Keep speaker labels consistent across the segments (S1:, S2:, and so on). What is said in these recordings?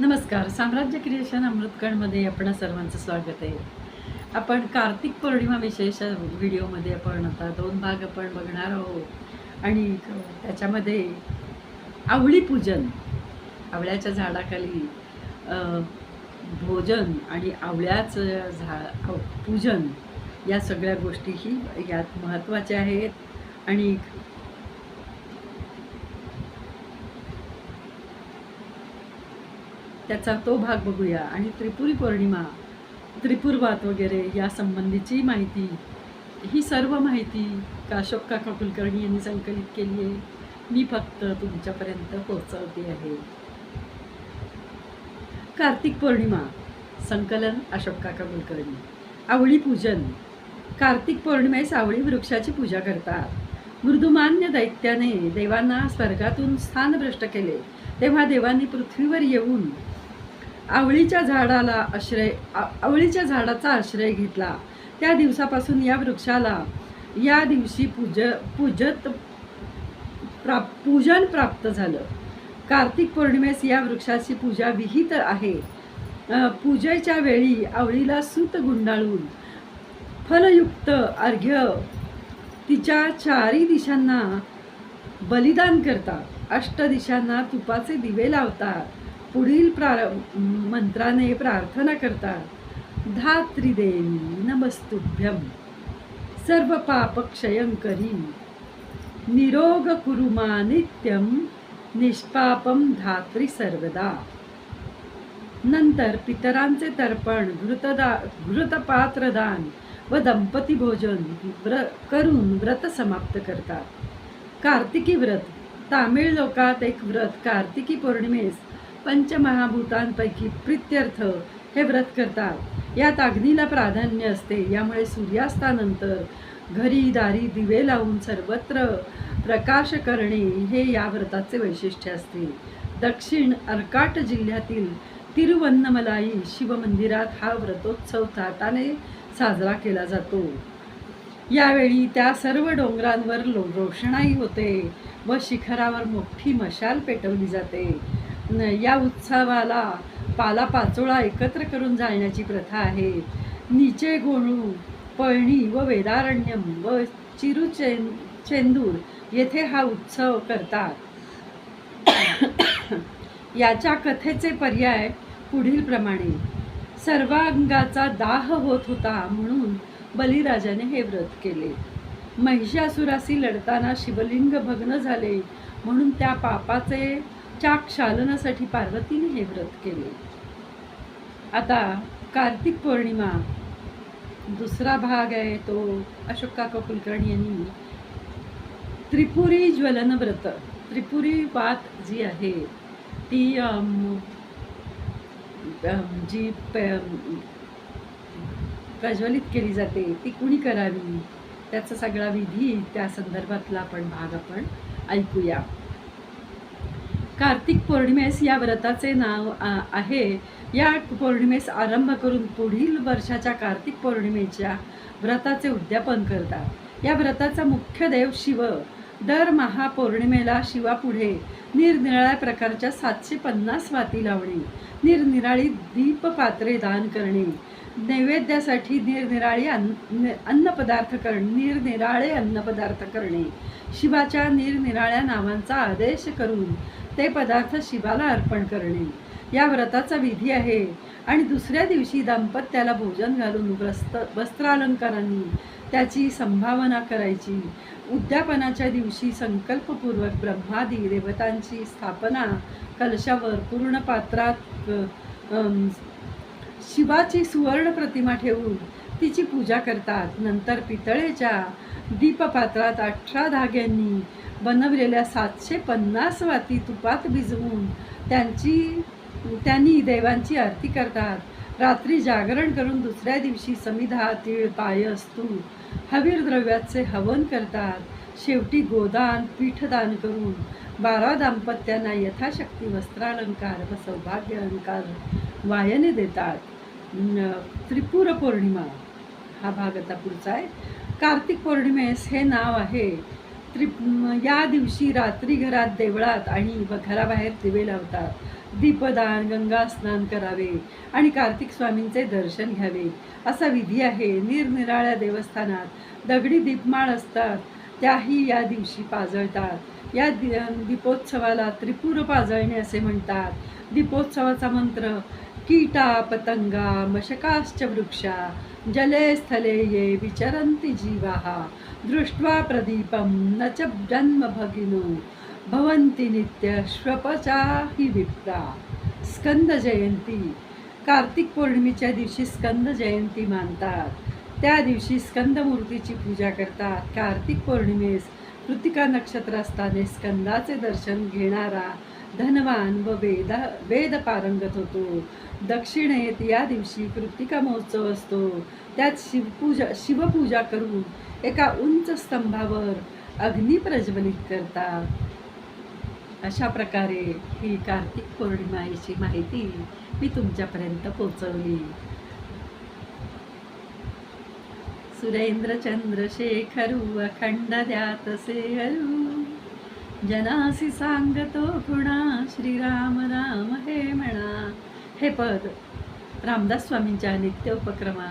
S1: नमस्कार. साम्राज्य क्रिएशन अमृतकणमध्ये आपण सर्वांचं स्वागत आहे. आपण कार्तिक पौर्णिमा विशेष व्हिडिओमध्ये आपण आता दोन भाग आपण बघणार आहोत. आणि त्याच्यामध्ये आवळी पूजन आवळ्याच्या झाडाखाली भोजन आणि आवळ्याचं झा पूजन या सगळ्या गोष्टीही यात महत्त्वाच्या आहेत. आणि त्याचा तो भाग बघूया. आणि त्रिपुरी पौर्णिमा त्रिपुरवात वगैरे या संबंधीची माहिती ही सर्व माहिती काशोक काका कुलकर्णी यांनी संकलित केली आहे मी फक्त तुमच्यापर्यंत पोहोचवते आहे. कार्तिक पौर्णिमा संकलन अशोक काका कुलकर्णी आवळी पूजन. कार्तिक पौर्णिमेस आवळी वृक्षाची पूजा करतात. मृदुमान्य दैत्याने देवांना स्वर्गातून स्थानभ्रष्ट केले. तेव्हा देवांनी पृथ्वीवर येऊन आवळीच्या झाडाला आश्रय आवळीच्या झाडाचा आश्रय घेतला. त्या दिवसापासून या वृक्षाला या दिवशी पूज पूजत प्राप पूजन प्राप्त झालं. कार्तिक पौर्णिमेस या वृक्षाची पूजा विहित आहे. पूजेच्या वेळी आवळीला सूत गुंडाळून फलयुक्त अर्घ्य तिच्या चारी दिशांना बलिदान करतात. अष्टदिशांना तुपाचे दिवे लावतात. पुढील प्रार मंत्राने प्रार्थना करतात धात्रिदेवी नमस्तुभ्यम सर्व पापक्षयं करी निरोग कुरुमा नित्यम निष्पापम धात्री सर्वदा. नंतर पितरांचे तर्पण घृतदा घृतपात्रदान व दंपती भोजन व्र करून व्रत समाप्त करतात. कार्तिकी व्रत तामिळ लोकात एक व्रत कार्तिकी पौर्णिमेस पंचमहाभूतांपैकी प्रित्यर्थ हे व्रत करतात. यात अग्नीला प्राधान्य असते. यामुळे सूर्यास्तानंतर घरी दारी दिवे लावून सर्वत्र प्रकाश करणे हे या व्रताचे वैशिष्ट्य असते. दक्षिण अर्काट जिल्ह्यातील तिरुवन्नमलाई शिवमंदिरात हा व्रतोत्सव थाटाने साजरा केला जातो. यावेळी त्या सर्व डोंगरांवर लो रोषणाई होते व शिखरावर मोठी मशाल पेटवली जाते. या उत्सवाला पालापाचोळा एकत्र करून जाळण्याची प्रथा आहे. नीचे गोणू पळणी व वेदारण्यम व चिरुचें चेंदूर येथे हा उत्सव करतात. याच्या कथेचे पर्याय पुढील प्रमाणे. सर्वांगाचा दाह होत होता म्हणून बलिराजाने हे व्रत केले. महिषासुराशी लढताना शिवलिंग भग्न झाले म्हणून त्या पापाचे च्या क्षालनासाठी पार्वतीने हे व्रत केले. आता कार्तिक पौर्णिमा दुसरा भाग आहे तो अशोक काका कुलकर्णी यांनी त्रिपुरी ज्वलन व्रत त्रिपुरी वात जी आहे ती जी प्रज्वलित केली जाते ती कुणी करावी? त्याचा सगळा विधी त्या संदर्भातला आपण भाग आपण ऐकूया. कार्तिक पौर्णिमेस या व्रताचे नाव आहे. या पौर्णिमेस आरंभ करून पुढील वर्षाच्या कार्तिक पौर्णिमेच्या व्रताचे उद्यापन करतात. या व्रताचा मुख्य देव शिव. दर महापौर्णिमेला शिवापुढे निरनिराळ्या प्रकारच्या सातशे पन्नास वाती लावणे निरनिराळी दीपपात्रे दान करणे नैवेद्यासाठी निरनिराळी अन्न अन्नपदार्थ करणे निरनिराळे अन्नपदार्थ करणे शिवाच्या निरनिराळ्या नावांचा आदेश करून ते पदार्थ शिवाला अर्पण करणे. या व्रताचा विधी आहे. आणि दुसऱ्या दिवशी दाम्पत्याला भोजन घालून वस्त्र वस्त्रालंकारांनी त्याची संभावना करायची. उद्यापनाच्या दिवशी संकल्पपूर्वक ब्रह्मादी देवतांची स्थापना कलशावर पूर्ण पात्रात शिवाची सुवर्ण प्रतिमा ठेवून तिची पूजा करतात. नंतर पितळेच्या दीपपात्रात अठरा धाग्यांनी बनवलेल्या सातशे पन्नास वाती तुपात भिजवून त्यांची त्यांनी देवांची आरती करतात. रात्री जागरण करून दुसऱ्या दिवशी समिधा तीळ पायस तूप हवीर द्रव्याचे हवन करतात. शेवटी गोदान पीठदान करून बारा दाम्पत्यांना यथाशक्ती वस्त्रालंकार व सौभाग्य अलंकार वायने देतात. त्रिपुर पौर्णिमा. हा भाग आता पुढचा आहे. कार्तिक पौर्णिमेस हे नाव आहे. त्रि या दिवशी रात्री घरात देवळात आणि घराबाहेर दिवे लावतात. दीपदान गंगा स्नान करावे आणि कार्तिक स्वामींचे दर्शन घ्यावे. असा विधी आहे. निरनिराळ्या देवस्थानात दगडी दीपमाळ असतात. त्याही या दिवशी पाजळतात. या दि दीपोत्सवाला त्रिपुर पाजळणे असे म्हणतात. दीपोत्सवाचा मंत्र कीटा पतंगा मशकाश्च वृक्षा जले स्थले ये विचरंती जीवाहा दृष्ट्वा प्रदीपं न च जन्मभगिनो। भवन्ति नित्य श्वपचा हि विप्रा। स्कंद जयंती कार्तिक पौर्णिमेच्या दिवशी स्कंद जयंती मानतात। त्या दिवशी स्कंद मूर्तीची पूजा करतात। कार्तिक पौर्णिमेस कृतिका नक्षत्र असताने स्कंदाचे दर्शन घेणारा धनवान व वेद वेद पारंगत होतो। दक्षिणेत या दिवशी कृतिका महोत्सव असतो। त्यात शिवपूजा शिवपूजा करून एका उंच स्तंभावर अग्नी प्रज्वलित करतात. अशा प्रकारे ही कार्तिक पौर्णिमाची माहिती मी तुमच्यापर्यंत पोचवली सुरेंद्र चंद्रशेखरू अखंड द्यातसे हरू. जनासी सांगतो खुणा श्रीराम राम हे म्हणा. हे पद रामदास स्वामींच्या नित्य उपक्रमा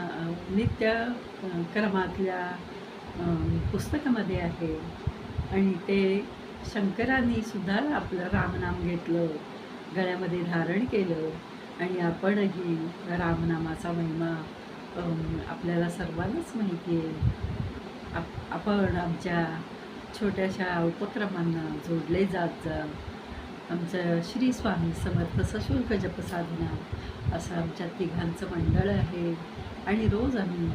S1: नित्य क्रमातल्या पुस्तकामध्ये आहे. आणि ते शंकरांनी सुद्धा आपलं रामनाम घेतलं गळ्यामध्ये धारण केलं. आणि आपणही रामनामाचा महिमा आपल्याला सर्वांनाच माहिती आहे. आप आपण आमच्या छोट्याशा उपक्रमांना जोडले जात जा. आमचं श्री स्वामी समर्थ सशुल्क जपसाधना असं आमच्या तिघांचं मंडळ आहे. आणि रोज आम्ही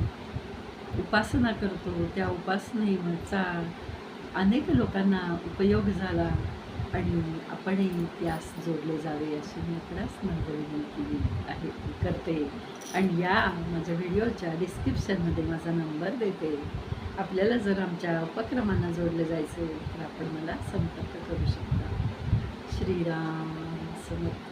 S1: उपासना करतो. त्या उपासनेचा अनेक लोकांना उपयोग झाला आणि आपणही त्यास जोडले जावे अशी मी आपल्याच नोंदणी केली आहे करते. आणि या माझ्या व्हिडिओच्या डिस्क्रिप्शनमध्ये माझा नंबर देते. आपल्याला जर आमच्या उपक्रमांना जोडले जायचे तर आपण मला संपर्क करू शकता. श्रीराम समर्थ.